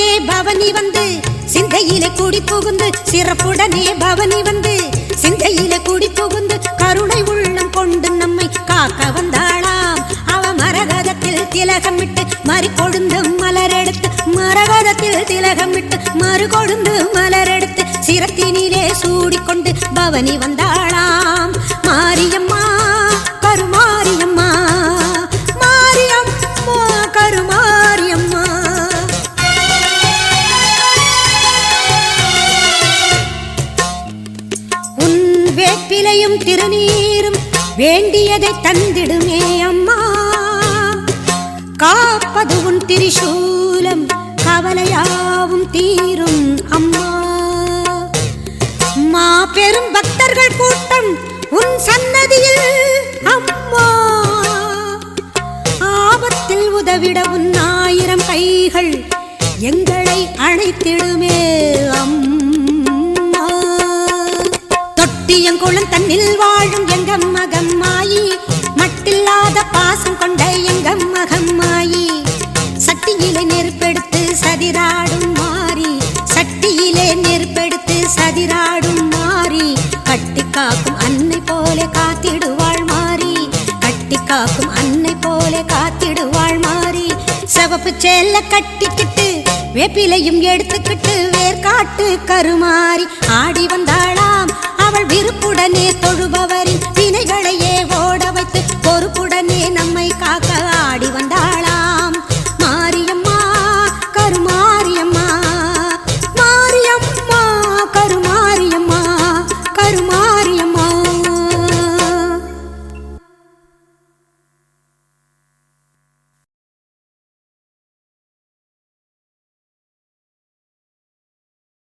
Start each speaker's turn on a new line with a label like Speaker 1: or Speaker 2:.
Speaker 1: சிறப்புடனே பவனி வந்து சிந்தையில குடி புகுந்து சிறப்புடனே பவனி வந்து சிந்தையில குடி புகுந்து கருணை உள்ளம் கொண்டு நம்மை காக்க வந்தாளாம். அவ மரகதத்தில் திலகமிட்டு மறு கொழுந்து மலரெடுத்து மரகதத்தில் திலகமிட்டு மறு கொழுந்து மலரெடுத்து சிரத்தினிலே சூடிக்கொண்டு பவனி வந்து வேப்பிலையும் திருநீரும் வேண்டியதை தந்திடுமே அம்மா. காப்பது உன் திரிசூலம் கவலையாவும் தீரும் அம்மா. மா பெரும் பக்தர்கள் கூட்டம் உன் சன்னதியில் அம்மா. ஆபத்தில் உதவிட உன் ஆயிரம் கைகள் எங்களை அழைத்திடுமே அம்மா. தொட்டியங்குளம் தன்னில் வாழும் எங்கம் மகம்மாயி மட்டில்லாத பாசம் கொண்ட எங்கம் மகம்மாயி சட்டியிலே நெருப்பெடுத்து சதிராடும் மாறி சட்டியிலே நெருப்பெடுத்து சதிராடும் மாறி கட்டி காக்கும் அன்னை போலே காத்திடுவாள் மாறி கட்டி காக்கும் அன்னை போலே காத்திடுவாள் மாறி. சவப்பு செல்ல கட்டிக்கிட்டு வேப்பிலையும் எடுத்துக்கிட்டு வேர்காட்டு கருமாறி ஆடி வந்தாளா அவள் விருப்புடனே தொழுபவர்